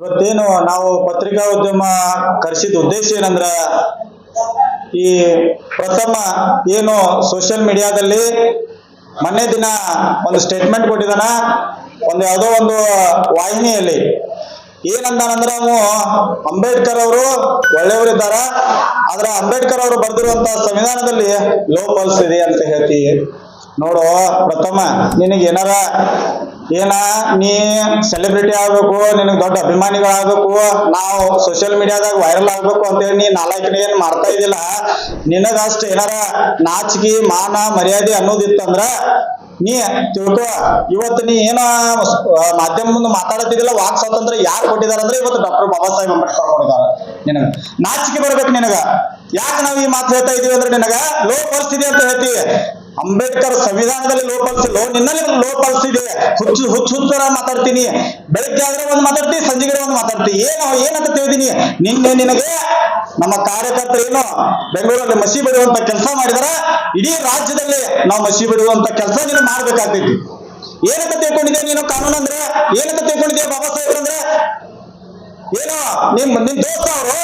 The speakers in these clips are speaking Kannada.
ಇವತ್ತೇನು ನಾವು ಪತ್ರಿಕಾ ಉದ್ಯಮ ಕರೆಸಿದ ಉದ್ದೇಶ ಏನಂದ್ರ ಈ ಪ್ರಥಮ ಏನು ಸೋಷಿಯಲ್ ಮೀಡಿಯಾದಲ್ಲಿ ಮೊನ್ನೆ ದಿನ ಒಂದು ಸ್ಟೇಟ್ಮೆಂಟ್ ಕೊಟ್ಟಿದ್ದಾನ. ಒಂದು ಯಾವುದೋ ಒಂದು ವಾಹಿನಿಯಲ್ಲಿ. ಏನಂದಾನಂದ್ರ ಅವನು ಅಂಬೇಡ್ಕರ್ ಅವರು ಒಳ್ಳೆಯವರಿದ್ದಾರ ಆದ್ರೆ ಅಂಬೇಡ್ಕರ್ ಅವರು ಬರೆದಿರುವಂತ ಸಂವಿಧಾನದಲ್ಲಿ ಲೋಪಲ್ಸ್ ಇದೆ ಅಂತ ಹೇಳ್ತಿ. ನೋಡು ಪ್ರಥಮ, ನಿನಗೆ ಏನಾರ ಏನ, ನೀ ಸೆಲೆಬ್ರಿಟಿ ಆಗ್ಬೇಕು, ನಿನಗೆ ದೊಡ್ಡ ಅಭಿಮಾನಿಗಳಾಗ್ಬೇಕು, ನಾವು ಸೋಷಿಯಲ್ ಮೀಡಿಯಾದಾಗ ವೈರಲ್ ಆಗ್ಬೇಕು ಅಂತೇಳಿ ನೀ ನಾಲ್ಕನೇ ಏನ್ ಮಾಡ್ತಾ ಇದ್ದಿಲ್ಲ. ನಿನಗಷ್ಟು ಏನಾರ ನಾಚಿಕೆ, ಮಾನ, ಮರ್ಯಾದೆ ಅನ್ನೋದಿತ್ತಂದ್ರ ನೀ ತಿಳ್ಕೊ. ಇವತ್ತು ನೀ ಏನ ಮಾಧ್ಯಮ ಮುಂದೆ ಮಾತಾಡತಿದಿಲ್ಲ ವಾಕ್ ಸ್ವಾತಂತ್ರ್ಯ ಯಾರು ಕೊಟ್ಟಿದಾರ ಅಂದ್ರೆ ಇವತ್ತು ಡಾಕ್ಟರ್ ಬಾಬಾ ಸಾಹೇಬ್ ಅಂಬೇಡ್ಕರ್ ಕೊಟ್ಟಿದ್ದಾರೆ ನಿನಗ. ನಾಚಿಕೆ ಬರ್ಬೇಕು ನಿನಗ. ಯಾಕೆ ನಾವು ಈ ಮಾತು ಹೇಳ್ತಾ ಇದೀವಿ ಅಂದ್ರೆ ನಿನಗ? ಲೋ ಪರಿಸ್ಥಿತಿ ಅಂತ ಹೇಳ್ತೀವಿ ಅಂಬೇಡ್ಕರ್ ಸಂವಿಧಾನದಲ್ಲಿ ಲೋ ಲೋ ನಿನ್ನಲ್ಲಿ ಲೋ ಇದೆ ಹುಚ್ಚು ಹುಚ್ಚು ಹುಚ್ಚರ ಮಾತಾಡ್ತೀನಿ. ಬೆಳಗ್ಗೆ ಆದ್ರೆ ಒಂದು ಮಾತಾಡ್ತೀನಿ ಸಂಜೆಗಡೆ ಒಂದು ಮಾತಾಡ್ತೀನಿ ಏನು ಏನಂತ ತಿಳಿದೀನಿ. ನಿನ್ನೆ ನಿನಗೆ ನಮ್ಮ ಕಾರ್ಯಕರ್ತರು ಏನು ಬೆಂಗಳೂರಲ್ಲಿ ಮಸಿ ಬಿಡುವಂತ ಕೆಲಸ ಮಾಡಿದಾರ. ಇಡೀ ರಾಜ್ಯದಲ್ಲಿ ನಾವು ಮಸಿ ಬಿಡುವಂತ ಕೆಲಸ ನೀನು ಮಾಡ್ಬೇಕಾಗ್ತೈತಿ. ಏನಂತ ತಿಳ್ಕೊಂಡಿದ್ಯಾ ನೀನು ಕಾನೂನು ಅಂದ್ರೆ? ಏನಂತ ತಿಳ್ಕೊಂಡಿದ್ಯಾ ಬಾಬಾ ಸಾಹೇಬ್ರ ಅಂದ್ರೆ? ಏನು, ನಿಮ್ ನಿಮ್ ದೋಸ್ತ ಅವರು?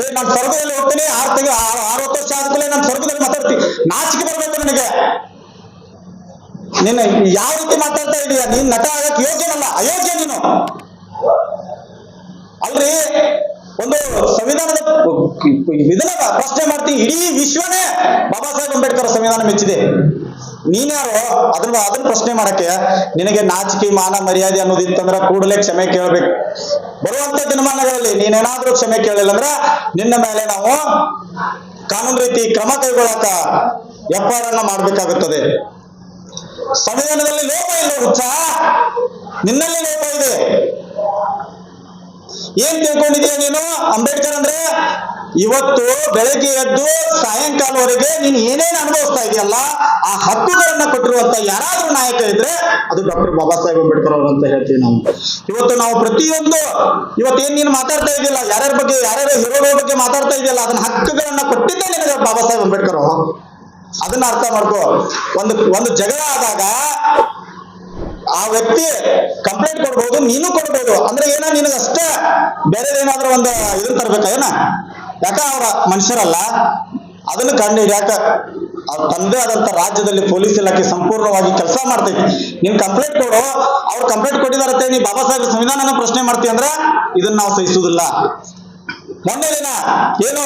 ಏ, ನಾನು ಸ್ವರ್ಗದಲ್ಲಿ ಹೋಗ್ತೀನಿ, ಆರು ತಿಂಗಳು ಆರು ವರ್ಷ ಆದ್ಮೇಲೆ ನಾನು ಸ್ವರ್ಗದಲ್ಲಿ ಮಾತಾಡ್ತೀನಿ. ನಾಚಿಕೆ ಬರ್ಬೇಕು ನನಗೆ. ನೀನು ಯಾವ ರೀತಿ ಮಾತಾಡ್ತಾ ಇದೀಯ? ನೀನ್ ನಟ ಆಗಕ್ ಯೋಗ್ಯನಲ್ಲ, ಅಯೋಗ್ಯ ನೀನು. ಅಲ್ರಿ? ಒಂದು ಸಂವಿಧಾನದ ಇದನ್ನ ಪ್ರಶ್ನೆ ಮಾಡ್ತೀನಿ ಇಡೀ ವಿಶ್ವನೇ ಬಾಬಾ ಸಾಹೇಬ್ ಅಂಬೇಡ್ಕರ್ ಸಂವಿಧಾನ ಮೆಚ್ಚಿದೆ. ನೀನ್ಯಾರು ಅದನ್ನ ಅದನ್ನ ಪ್ರಶ್ನೆ ಮಾಡಕ್ಕೆ ನಿನಗೆ ನಾಚಿಕೆ, ಮಾನ, ಮರ್ಯಾದೆ ಅನ್ನೋದಿತ್ತಂದ್ರ ಕೂಡಲೇ ಕ್ಷಮೆ ಕೇಳಬೇಕು. ಬರುವಂತ ದಿನಮಾನಗಳಲ್ಲಿ ನೀನೇನಾದ್ರೂ ಕ್ಷಮೆ ಕೇಳಿಲ್ಲ ಅಂದ್ರ ನಿನ್ನ ಮೇಲೆ ನಾವು ಕಾನೂನು ರೀತಿ ಕ್ರಮ ಕೈಗೊಳ್ಳಕ ಅನ್ನ ಮಾಡ್ಬೇಕಾಗುತ್ತದೆ. ಸಂವಿಧಾನದಲ್ಲಿ ಲೋಪ ಇಲ್ಲ ಹುಚ್ಚ ನಿನ್ನಲ್ಲಿ ಲೋಪ ಇದೆ. ಏನ್ ತಿಳ್ಕೊಂಡಿದೀಯ ನೀನು? ಅಂಬೇಡ್ಕರ್ ಅಂದ್ರೆ ಇವತ್ತು ಬೆಳಗ್ಗೆ ಎದ್ದು ಸಾಯಂಕಾಲವರೆಗೆ ನೀನು ಏನೇನು ಅನುಭವಿಸ್ತಾ ಇದೆಯಲ್ಲ, ಆ ಹಕ್ಕುಗಳನ್ನ ಕೊಟ್ಟಿರುವಂತ ಯಾರಾದ್ರೂ ನಾಯಕ ಇದ್ರೆ ಅದು ಡಾಕ್ಟರ್ ಬಾಬಾ ಸಾಹೇಬ್ ಅಂಬೇಡ್ಕರ್ ಅವರು ಅಂತ ಹೇಳ್ತೀವಿ ನಾವು. ಇವತ್ತು ನಾವು ಪ್ರತಿಯೊಂದು ಇವತ್ತೇನ್ ನೀನು ಮಾತಾಡ್ತಾ ಇದೆಯಲ್ಲ, ಯಾರ್ಯಾರ ಬಗ್ಗೆ, ಯಾರ್ಯಾರ ಹೀರೋಗಳ ಬಗ್ಗೆ ಮಾತಾಡ್ತಾ ಇದೆಯಲ್ಲ, ಅದನ್ನ ಹಕ್ಕುಗಳನ್ನ ಕೊಟ್ಟಿದ್ದೇ ನಿನಗೆ ಬಾಬಾ ಸಾಹೇಬ್ ಅಂಬೇಡ್ಕರ್ ಅವರು. ಅದನ್ನ ಅರ್ಥ ಮಾಡ್ಕೋ. ಒಂದು ಒಂದು ಜಗಳ ಆದಾಗ ಆ ವ್ಯಕ್ತಿ ಕಂಪ್ಲೇಂಟ್ ಕೊಡ್ಬೋದು, ನೀನು ಕೊಡ್ಬೋದು. ಅಂದ್ರೆ ಏನ ನಿನಗ ಅಷ್ಟೇ ಬೇರೆ ಏನಾದ್ರೂ ಒಂದು ಇದನ್ನ ತರ್ಬೇಕ ಏನ? ಯಾಕ ಅವರ ಮನುಷ್ಯರಲ್ಲ? ಅದನ್ನು ಕಂಡು ಯಾಕ ಅವ್ರ ತಂದೆ ಆದಂತ ರಾಜ್ಯದಲ್ಲಿ ಪೊಲೀಸ್ ಇಲಾಖೆ ಸಂಪೂರ್ಣವಾಗಿ ಕೆಲಸ ಮಾಡ್ತೈತಿ. ನೀನ್ ಕಂಪ್ಲೇಂಟ್ ಕೊಡು, ಅವ್ರು ಕಂಪ್ಲೇಂಟ್ ಕೊಟ್ಟಿದಾರತ್ತೆ ನೀ ಬಾಬಾ ಸಾಹೇಬ್ ಸಂವಿಧಾನನ ಪ್ರಶ್ನೆ ಮಾಡ್ತೀಯ ಅಂದ್ರೆ ಇದನ್ನ ನಾವು ಸಹಿಸುವುದಿಲ್ಲ. ಮೊನ್ನೆ ಏನು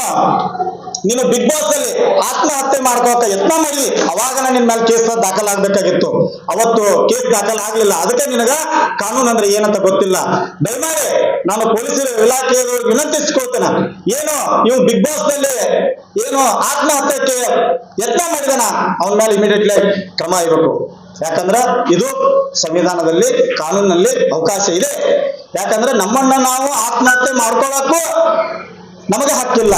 ನೀನು ಬಿಗ್ ಬಾಸ್ನಲ್ಲಿ ಆತ್ಮಹತ್ಯೆ ಮಾಡ್ಕೋಕ ಯತ್ನ ಮಾಡಿ ಅವಾಗ ನಿನ್ ಮೇಲೆ ಕೇಸ್ ದಾಖಲಾಗಬೇಕಾಗಿತ್ತು. ಅವತ್ತು ಕೇಸ್ ದಾಖಲಾಗ್ಲಿಲ್ಲ. ಅದಕ್ಕೆ ನಿನಗ ಕಾನೂನು ಅಂದ್ರೆ ಏನಂತ ಗೊತ್ತಿಲ್ಲ. ದಯಮಾಡಿ ನಾನು ಪೊಲೀಸ್ ಇಲಾಖೆಯವ್ರಿಗೆ ವಿನಂತಿಸ್ಕೊಳ್ತೇನೆ. ಏನು ನೀವು ಬಿಗ್ ಬಾಸ್ನಲ್ಲಿ ಏನು ಆತ್ಮಹತ್ಯೆ ಯತ್ನ ಮಾಡಿದನ? ಅವನ ಮೇಲೆ ಇಮಿಡಿಯೇಟ್ಲಿ ಕ್ರಮ ಇರಬೇಕು. ಯಾಕಂದ್ರೆ ಇದು ಸಂವಿಧಾನದಲ್ಲಿ, ಕಾನೂನಿನಲ್ಲಿ ಅವಕಾಶ ಇದೆ. ಯಾಕಂದ್ರೆ ನಮ್ಮನ್ನ ನಾವು ಆತ್ಮಹತ್ಯೆ ಮಾಡ್ಕೊಳಕ್ಕೂ ನಮಗೆ ಹಕ್ಕಿಲ್ಲ.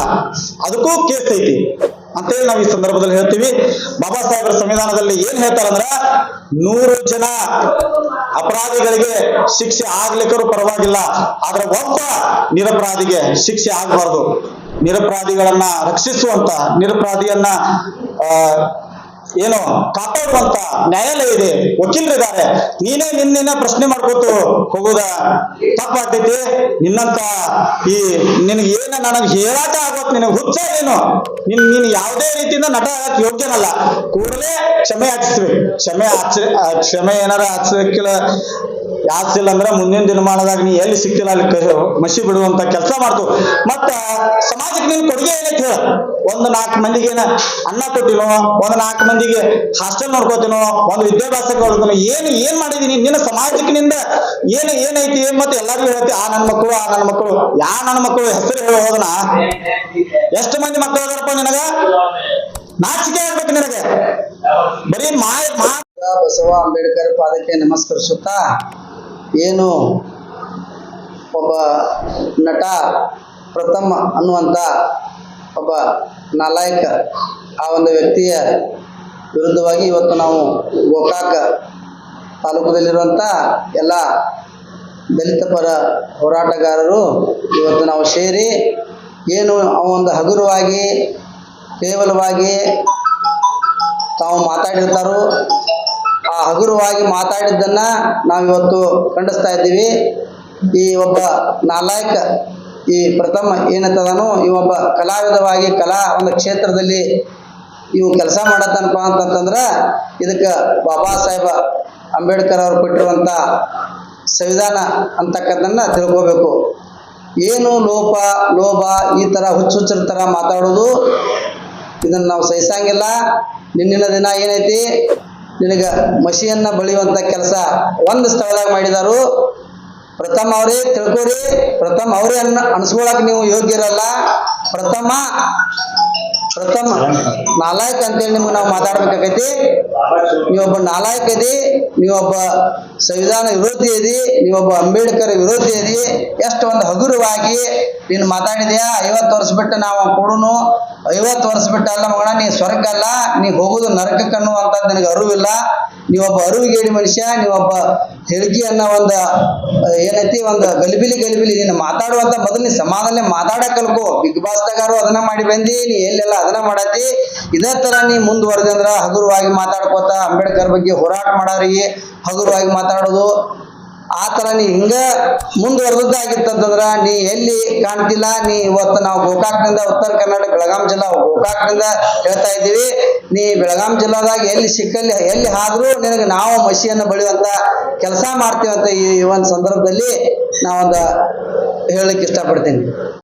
ಅದಕ್ಕೂ ಕೇಸ್ ಐತಿ. ಅಂತೇಳಿ ನಾವು ಈ ಸಂದರ್ಭದಲ್ಲಿ ಹೇಳ್ತೀವಿ. ಬಾಬಾ ಸಾಹೇಬರ ಸಂವಿಧಾನದಲ್ಲಿ ಏನ್ ಹೇಳ್ತಾರಂದ್ರ ನೂರು ಜನ ಅಪರಾಧಿಗಳಿಗೆ ಶಿಕ್ಷೆ ಆಗ್ಲಿಕ್ಕೂ ಪರವಾಗಿಲ್ಲ. ಆದ್ರೆ ಒಬ್ಬ ನಿರಪರಾಧಿಗೆ ಶಿಕ್ಷೆ ಆಗಬಾರ್ದು. ನಿರಪರಾಧಿಗಳನ್ನ ರಕ್ಷಿಸುವಂತ, ನಿರಪರಾಧಿಯನ್ನ, ಆ ಏನು ಕಾಪಾಡುವಂತ ನ್ಯಾಯಾಲಯ ಇದೆ. ವಕೀಲರಿದ್ದಾರೆ. ನೀನೇ ನಿನ್ನಿನ ಪ್ರಶ್ನೆ ಮಾಡ್ಕೋತು ಹೋಗುದ. ತಪ್ಪಾಗ್ತೈತಿ ನಿನ್ನಂತ ಈ ನಿನಗೆ ಏನ ನನಗೆ ಹೇಳಾಕ ಆಗೋತ್ ನಿನಗೆ ಹುಚ್ಚ ಏನು ನಿನ್ ನೀನು ಯಾವುದೇ ರೀತಿಯಿಂದ ನಟ ಆಗಕ್ ಯೋಗ್ಯನಲ್ಲ. ಕೂಡಲೇ ಕ್ಷಮೆ ಯಾಚಿಸ್ಬೇಕು ಕ್ಷಮೆ ಆಚ ಕ್ಷಮೆ ಏನಾರ ಆಚರಿಸಿಲ್ಲ ಯಾಚಿಸಿಲ್ಲ ಅಂದ್ರೆ ಮುಂದಿನ ದಿನಮಾನದಾಗ ನೀ ಎಲ್ಲಿ ಸಿಕ್ತಿಲ್ಲ ಅಲ್ಲಿ ಮಸಿ ಬಿಡುವಂತ ಕೆಲಸ ಮಾಡ್ತು. ಮತ್ತ ಸಮಾಜಕ್ಕೆ ನೀನು ಕೊಡುಗೆ ಏನೈತಿ ಹೇಳ. ಒಂದು ನಾಲ್ಕು ಮಂದಿಗೆ ಏನ ಅನ್ನ ಕೊಟ್ಟಿನೋ, ಒಂದು ನಾಲ್ಕು ಮಂದಿಗೆ ಹಾಸ್ಟೆಲ್ ನೋಡ್ಕೋತೀನೋ, ಒಂದು ವಿದ್ಯಾಭ್ಯಾಸ ಕೊಡ್ತೀನೋ ಏನು, ಏನ್ ಮಾಡಿದೀನಿ? ನಿನ್ನ ಸಮಾಜಕ್ಕಿನಿಂದ ಏನು, ಏನೈತಿ? ಏನ್ ಮತ್ತೆ ಎಲ್ಲರಿಗೂ ಹೇಳ್ತಿ, ಆ ನನ್ನ ಮಕ್ಕಳು, ಆ ನನ್ನ ಮಕ್ಕಳು. ಯಾ ನನ್ನ ಮಕ್ಕಳು ಹೆಸರು ಹೇಳಿ ಹೋದನ? ಎಷ್ಟು ಮಂದಿ ಮಕ್ಕಳು ಅದಾರಪ್ಪ ನಿನಗ? ನಾಚಿಕೆ ಆಗ್ಬೇಕು ನಿನಗೆ. ಬರೀ ಮಾ ಬಸವ ಅಂಬೇಡ್ಕರ್ ಪಾದಕ್ಕೆ ನಮಸ್ಕರಿಸುತ್ತಾ ಏನು ಒಬ್ಬ ನಟ ಪ್ರಥಮ ಅನ್ನುವಂಥ ಒಬ್ಬ ನಾಲಾಯಕ ಆ ಒಂದು ವ್ಯಕ್ತಿಯ ವಿರುದ್ಧವಾಗಿ ಇವತ್ತು ನಾವು ಗೋಕಾಕ ತಾಲೂಕದಲ್ಲಿರುವಂಥ ಎಲ್ಲ ದಲಿತ ಪರ ಹೋರಾಟಗಾರರು ಇವತ್ತು ನಾವು ಸೇರಿ ಏನು ಆ ಒಂದು ಹಗುರವಾಗಿ ಕೇವಲವಾಗಿ ತಾವು ಮಾತಾಡಿರ್ತಾರೋ ಹಗುರವಾಗಿ ಮಾತಾಡಿದ್ದನ್ನ ನಾವಿವತ್ತು ಖಂಡಿಸ್ತಾ ಇದ್ದೀವಿ. ಈ ಒಬ್ಬ ನಾಲಾಯಕ, ಈ ಪ್ರಥಮ ಏನಂತದನು, ಈ ಒಬ್ಬ ಕಲಾವಿದವಾಗಿ ಕಲಾ ಒಂದು ಕ್ಷೇತ್ರದಲ್ಲಿ ಇವು ಕೆಲಸ ಮಾಡತ್ತನಪ್ಪ ಅಂತಂತಂದ್ರೆ, ಇದಕ್ಕೆ ಬಾಬಾ ಸಾಹೇಬ ಅಂಬೇಡ್ಕರ್ ಅವರು ಕೊಟ್ಟಿರುವಂಥ ಸಂವಿಧಾನ ಅಂತಕ್ಕದ್ದನ್ನು ತಿಳ್ಕೋಬೇಕು. ಏನು ಲೋಪ, ಲೋಭ ಈ ಥರ ಹುಚ್ಚು ಹುಚ್ಚರ ಥರ ಮಾತಾಡೋದು, ಇದನ್ನ ನಾವು ಸಹಿಸಂಗಿಲ್ಲ. ನಿನ್ನಿನ ದಿನ ಏನೈತಿ? ನಿನಗೆ ಮಸಿಯನ್ನ ಬಳಿಯುವಂತ ಕೆಲಸ ಒಂದು ಸ್ಥಳದಾಗ ಮಾಡಿದಾರು. ಪ್ರಥಮ ಅವರೇ ತಿಳ್ಕೊರಿ. ಪ್ರಥಮ ಅವರೇ ಅನ್ನ ಅನ್ಸ್ಕೊಳಕ್ ನೀವು ಯೋಗ್ಯರಲ್ಲ. ಪ್ರಥಮ ಪ್ರಥಮ ನಾಲಾಯಕ್ ಅಂತೇಳಿ ನಿಮ್ಗೆ ನಾವು ಮಾತಾಡ್ಬೇಕಾಗೈತಿ. ನೀವೊಬ್ಬ ನಾಲಾಯಕ್ ಇದಿ ನೀವೊಬ್ಬ ಸಂವಿಧಾನ ವಿರೋಧಿ ಇದಿ ನೀವೊಬ್ಬ ಅಂಬೇಡ್ಕರ್ ವಿರೋಧಿ ಇದಿ ಎಷ್ಟು ಒಂದು ಹಗುರವಾಗಿ ನೀನು ಮಾತಾಡಿದ್ಯಾ? ಐವತ್ತು ವರ್ಷ ಬಿಟ್ಟು ನಾವು ಕೊಡುನು. ಐವತ್ತು ವರ್ಷ ಬಿಟ್ಟಲ್ಲ ಮಗಣ, ನೀ ಸ್ವರ್ಗ ಅಲ್ಲ ನೀ ಹೋಗುದು ನರಕಕ್ಕೆ ಅನ್ನುವಂಥದ್ದು ನಿನಗೆ ಅರಿವಿಲ್ಲ. ನೀವೊಬ್ಬ ಅರಿವಿಗೇಡಿ ಮನುಷ್ಯ ನೀವೊಬ್ಬ ಹೇಳಿಕೆ ಅನ್ನೋ ಒಂದು ಏನೈತಿ, ಒಂದು ಗಲಿಬಿಲಿ ಗಲಿಬಿಲಿ, ನೀನು ಮಾತಾಡುವಂತ ಮೊದಲು ನೀ ಸಮಾಧಾನ ಮಾತಾಡಕ್ ಕಲ್ಕೋ. ಬಿಗ್ ಬಾಸ್ದಾಗಾರು ಅದನ್ನ ಮಾಡಿ ಬಂದಿ, ನೀ ಎಲ್ಲೆಲ್ಲ ಅದನ್ನ ಮಾಡತಿ ಇದೇ ತರ ನೀ ಮುಂದುವರೆದೆ ಅಂದ್ರ ಹಗುರವಾಗಿ ಮಾತಾಡ್ಕೋತ ಅಂಬೇಡ್ಕರ್ ಬಗ್ಗೆ ಹೋರಾಟ ಮಾಡಾರಿ. ಹಗುರವಾಗಿ ಮಾತಾಡೋದು. ಆ ಥರ ನೀ ಹಿಂಗ ಮುಂದುವರೆದದ್ದಾಗಿತ್ತಂತಂದ್ರ ನೀ ಎಲ್ಲಿ ಕಾಣ್ತಿಲ್ಲ, ನೀ ಇವತ್ತು ನಾವು ಗೋಕಾಕ್ನಿಂದ ಉತ್ತರ ಕರ್ನಾಟಕ, ಬೆಳಗಾಂ ಜಿಲ್ಲಾ ಗೋಕಾಕ್ನಿಂದ ಹೇಳ್ತಾ ಇದ್ದೀವಿ. ನೀ ಬೆಳಗಾಂ ಜಿಲ್ಲಾದಾಗ ಎಲ್ಲಿ ಸಿಕ್ಕಲ್ಲಿ, ಎಲ್ಲಿ ಆದರೂ ನಿನಗೆ ನಾವು ಮಸಿಯನ್ನು ಬಳಿಯುವಂತ ಕೆಲಸ ಮಾಡ್ತೀವಂತ ಈ ಒಂದು ಸಂದರ್ಭದಲ್ಲಿ ನಾವೊಂದು ಹೇಳಲಿಕ್ಕೆ ಇಷ್ಟಪಡ್ತೀನಿ.